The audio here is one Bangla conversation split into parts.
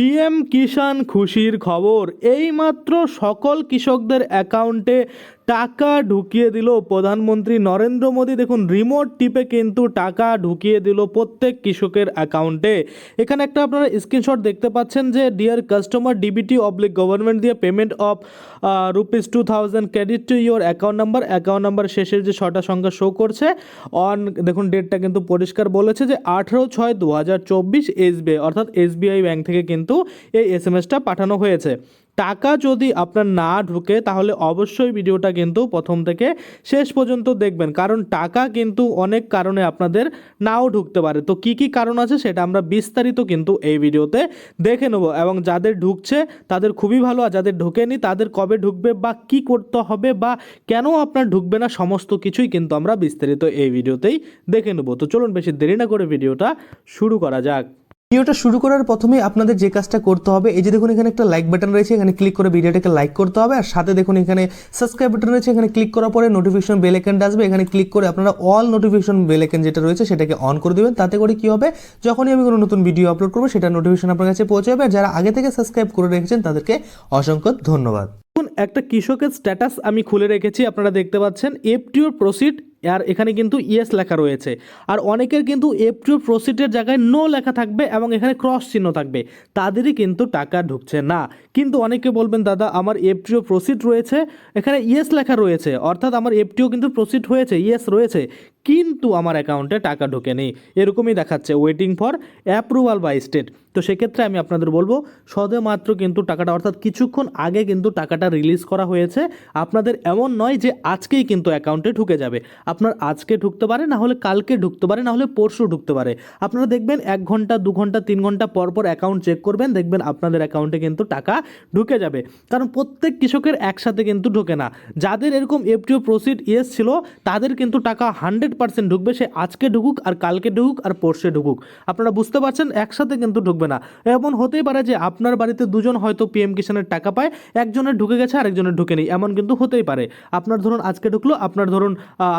পিএম কিষাণ খুশির খবর। এইমাত্র সকল কৃষকদের অ্যাকাউন্টে টাকা ঢুকিয়ে দিল প্রধানমন্ত্রী নরেন্দ্র মোদী। দেখুন রিমোট টিপে কিন্তু টাকা ঢুকিয়ে দিল প্রত্যেক কৃষকের অ্যাকাউন্টে এখানে একটা আপনারা স্ক্রিনশট দেখতে পাচ্ছেন যে dear customer DBT oblique government দিয়ে payment of rupees two thousand credit to your account number account number শেষের যে ছটা সংখ্যা শো করছে অন দেখুন ডেটটা কিন্তু পরিষ্কার বলেছে যে, আঠেরো ছয় দু হাজার চব্বিশ এসবিআই অর্থাৎ এসবিআই ব্যাংক থেকে কিন্তু এই এস এম এসটা পাঠানো হয়েছে। টাকা যদি আপনার না ঢুকে, তাহলে অবশ্যই ভিডিওটা কিন্তু প্রথম থেকে শেষ পর্যন্ত দেখবেন। কারণ টাকা কিন্তু অনেক কারণে আপনাদের নাও ঢুকতে পারে। তো কি কি কারণ আছে সেটা আমরা বিস্তারিত কিন্তু এই ভিডিওতে দেখে নেব। এবং যাদের ঢুকছে, তাদের খুবই ভালো। আর যাদের ঢুকেনি, তাদের কবে ঢুকবে বা কি করতে হবে বা কেন আপনার ঢুকবে না, সমস্ত কিছুই কিন্তু আমরা বিস্তারিত এই ভিডিওতেই দেখে নেব। তো চলুন বেশি দেরি না করে ভিডিওটা শুরু করা যাক। ভিডিওটা শুরু করার প্রথমে আপনাদের যে কাজটা করতে হবে, এই যে দেখুন এখানে একটা লাইক বাটন রয়েছে, এখানে ক্লিক করে ভিডিওটাকে লাইক করতে হবে, আর সাথে দেখুন এখানে সাবস্ক্রাইব বাটন রয়েছে, এখানে ক্লিক করার পরে নোটিফিকেশন বেল আইকনটা আসবে, এখানে ক্লিক করে আপনারা অল নোটিফিকেশন বেল আইকন যেটা রয়েছে সেটাকে অন করে দিবেন, তাতে করে কি হবে, যখনই আমি কোনো নতুন ভিডিও আপলোড করব সেটা নোটিফিকেশন আপনার কাছে পৌঁছে যাবে যারা আগে থেকে সাবস্ক্রাইব করে রেখেছেন, তাদেরকে অসংখ্য ধন্যবাদ। একটা কৃষকের স্ট্যাটাস আমি খুলে রেখেছি, আপনারা দেখতে পাচ্ছেন এফটিওর প্রসিড আর এখানে কিন্তু ইয়েস লেখা রয়েছে। আর অনেকের কিন্তু এফটিও প্রসিডের জায়গায় নো লেখা থাকবে এবং এখানে ক্রস চিহ্ন থাকবে। তাদেরই কিন্তু টাকা ঢুকছে না। কিন্তু অনেকে বলবেন, দাদা, আমার এফটিও প্রসিড রয়েছে। এখানে ইয়েস লেখা রয়েছে। অর্থাৎ আমার এফটিও কিন্তু প্রসিড হয়েছে, ইয়েস রয়েছে। কিন্তু আমার অ্যাকাউন্টে টাকা ঢোকে নেই এরকমই দেখাচ্ছে waiting for approval by state তো সেক্ষেত্রে আমি আপনাদের বলব, সদে মাত্র কিন্তু টাকাটা, অর্থাৎ কিছুক্ষণ আগে কিন্তু টাকাটা রিলিজ করা হয়েছে। আপনাদের এমন নয় যে আজকেই কিন্তু অ্যাকাউন্টে ঢুকে যাবে। আপনার আজকে ঢুকতে পারে, না হলে কালকে ঢুকতে পারে, না হলে পরশু ঢুকতে পারে। আপনারা দেখবেন এক ঘণ্টা, দু ঘণ্টা, তিন ঘণ্টা পর পর অ্যাকাউন্ট চেক করবেন, দেখবেন আপনাদের অ্যাকাউন্টে কিন্তু টাকা ঢুকে যাবে। কারণ প্রত্যেক কৃষকের একসাথে কিন্তু ঢোকে না। যাদের এরকম এফটিও প্রসিড ইয়েস ছিল, তাদের কিন্তু টাকা হান্ড্রেড পার্সেন্ট ঢুকবে, সে আজকে ঢুকুক, আর কালকে ঢুকুক, আর পরশে ঢুকুক। আপনারা বুঝতে পারছেন, একসাথে কিন্তু ঢুকবে না। এমন হতেই পারে যে আপনার বাড়িতে দুজন হয়তো পিএম কিষানের টাকা পায়, একজনের ঢুকে গেছে, আরেকজনের ঢুকে নেই এমন কিন্তু হতেই পারে। আপনার ধরুন আজকে ঢুকলো, আপনার ধরুন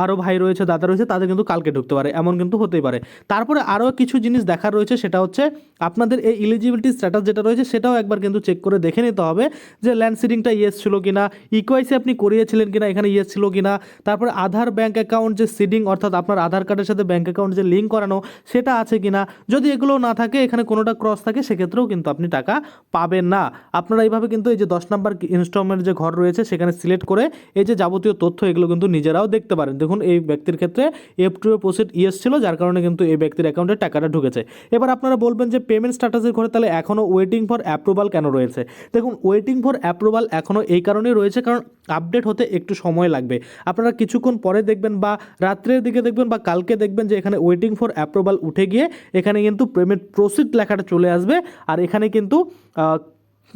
আরও ভাই রয়েছে, দাদা রয়েছে, তাদের কিন্তু কালকে ঢুকতে পারে, এমন কিন্তু হতেই পারে। তারপরে আরও কিছু জিনিস দেখার রয়েছে, সেটা হচ্ছে আপনাদের এই ইলিজিবিলিটি স্ট্যাটাস যেটা রয়েছে, সেটাও একবার কিন্তু চেক করে দেখে নিতে হবে যে ল্যান্ড সিডিংটা ইয়েস ছিল কিনা ইকোয়াইসি আপনি করিয়েছিলেন কিনা, এখানে ইয়েস ছিল কিনা। তারপরে আধার ব্যাঙ্ক অ্যাকাউন্ট যে সিডিং অর্থাৎ আপনার আধার কার্ডের সাথে ব্যাঙ্ক অ্যাকাউন্ট যে লিঙ্ক করানো, সেটা আছে কিনা। যদি এগুলো না থাকে, এখানে কোনোটা ক্রস থাকে, সেক্ষেত্রেও কিন্তু আপনি টাকা পাবেন না। আপনারা এইভাবে কিন্তু এই যে দশ নম্বর ইনস্টলমেন্ট যে ঘর রয়েছে, সেখানে সিলেক্ট করে এই যে যাবতীয় তথ্য, এগুলো কিন্তু নিজেরাও দেখতে পারেন। দেখুন এই ব্যক্তির ক্ষেত্রে F two A proceed yes ছিল, যার কারণে কিন্তু এই ব্যক্তির অ্যাকাউন্টে টাকাটা ঢুকেছে। এবার আপনারা বলবেন যে পেমেন্ট স্ট্যাটাসের ঘরে তাহলে এখনও ওয়েটিং ফর অ্যাপ্রুভাল কেন রয়েছে? দেখুন ওয়েটিং ফর অ্যাপ্রুভাল এখনও এই কারণেই রয়েছে, কারণ আপডেট হতে একটু সময় লাগবে। আপনারা কিছুক্ষণ পরে দেখবেন বা রাত্রের দিকে দেখবেন বা কালকে দেখবেন যে এখানে ওয়েটিং ফর অ্যাপ্রুভাল উঠে গিয়ে এখানে কিন্তু পেমেন্ট প্রসিড লেখাটা চলে আসবে। আর এখানে কিন্তু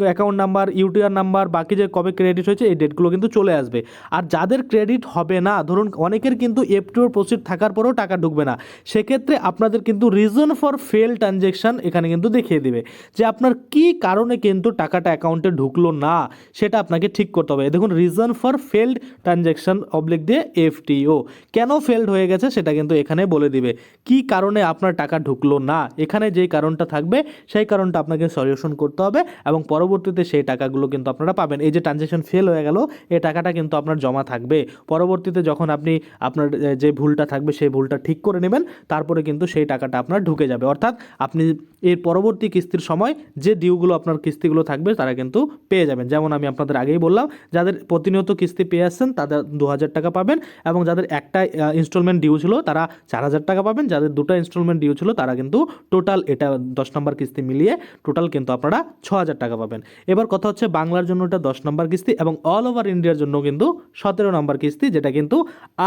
অ্যাকাউন্ট নাম্বার ইউটিআর নাম্বার বাকি যে কবে ক্রেডিট হয়েছে, এই ডেটগুলো কিন্তু চলে আসবে। আর যাদের ক্রেডিট হবে না, ধরুন অনেকের কিন্তু এফ টুর প্রসিড থাকার পরেও টাকা ঢুকবে না, সেক্ষেত্রে আপনাদের কিন্তু রিজন ফর ফেল ট্রানজেকশন এখানে কিন্তু দেখিয়ে দেবে, যে আপনার কি কারণে কিন্তু টাকাটা অ্যাকাউন্টে ঢুকলো না, সেটা আপনাকে ঠিক করতে হবে। দেখুন reason for failed transaction oblique দিয়ে এফটিও কেন ফেলড হয়ে গেছে, সেটা কিন্তু এখানে বলে দিবে। কি কারণে আপনার টাকা ঢুকলো না? এখানে যেই কারণটা থাকবে, সেই কারণটা আপনাকে সলিউশন করতে হবে এবং পরবর্তীতে সেই টাকাগুলো কিন্তু আপনারা পাবেন। এই যে ট্রানজ্যাকশন ফেল হয়ে গেল, এই টাকাটা কিন্তু আপনার জমা থাকবে। পরবর্তীতে যখন আপনি আপনার যে ভুলটা থাকবে, সেই ভুলটা ঠিক করে নেবেন, তারপরে কিন্তু সেই টাকাটা আপনার ঢুকে যাবে। অর্থাৎ আপনি এর পরবর্তী কিস্তির সময় যে ডিউগুলো আপনার কিস্তিগুলো থাকবে, তারা কিন্তু পেয়ে যাবেন। যেমন আমি আপনাদের আগেই বললাম, যাদের প্রতিনিয়ত কিস্তি পেয়ে আসছেন, তাদের দু হাজার টাকা পাবেন এবং যাদের একটা ইনস্টলমেন্ট ডিউ ছিল, তারা চার হাজার টাকা পাবেন। যাদের দুটো ইনস্টলমেন্ট ডিউ ছিল, তারা কিন্তু টোটাল এটা দশ নম্বর কিস্তি মিলিয়ে টোটাল কিন্তু আপনারা ছ হাজার টাকা পাবেন। এবার কথা হচ্ছে বাংলার জন্য এটা দশ নম্বর কিস্তি এবং অল ওভার ইন্ডিয়ার জন্য কিন্তু সতেরো নম্বর কিস্তি, যেটা কিন্তু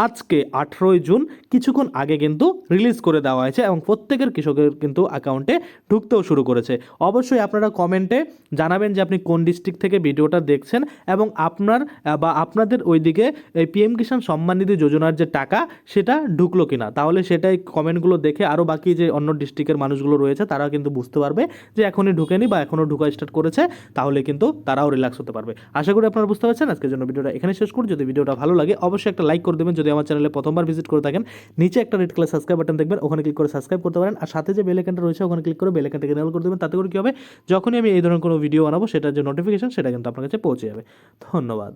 আজকে আঠেরোই জুন কিছুক্ষণ আগে কিন্তু রিলিজ করে দেওয়া হয়েছে এবং প্রত্যেকের কৃষকের কিন্তু অ্যাকাউন্টে ঢুকতেও শুরু করেছে। অবশ্যই আপনারা কমেন্টে জানাবেন যে আপনি কোন ডিস্ট্রিক্ট থেকে ভিডিওটা দেখছেন এবং আপনার, বা আপনাদের ওইদিকে এই পিএম কিষাণ সম্মান নিধি যোজনার যে টাকা, সেটা ঢুকলো কিনা। তাহলে সেটাই কমেন্টগুলো দেখে আরও বাকি যে অন্য ডিস্ট্রিক্টের মানুষগুলো রয়েছে তারা কিন্তু বুঝতে পারবে যে এখনই ঢুকেনি বা এখনও ঢুকা স্টার্ট করেছে। তাহলে কিন্তু তারাও রিল্যাক্স হতে পারবে। আশা করি আপনারা বুঝতে পারছেন। আজকের জন্য ভিডিওটা এখানে শেষ করি। যদি ভিডিওটা ভালো লাগে, অবশ্যই একটা লাইক করে দেবেন। যদি আমার চ্যানেলে প্রথমবার ভিজিট করে থাকেন, নিচে একটা রেড কালার সাবস্ক্রাইব বাটন দেখবেন, ওখানে ক্লিক করে সাবস্ক্রাইব করতে পারেন। আর সাথে যে বেল আইকনটা রয়েছে, ওখানে ক্লিক করে বেল আইকনটাকে এনেবল করে দেবেন। তাতে করে কী হবে? যখনই আমি এই ধরনের কোনো ভিডিও বানাবো, সেটার যে নোটিফিকেশন সেটা কিন্তু আপনার কাছে পৌঁছে যাবে। ধন্যবাদ।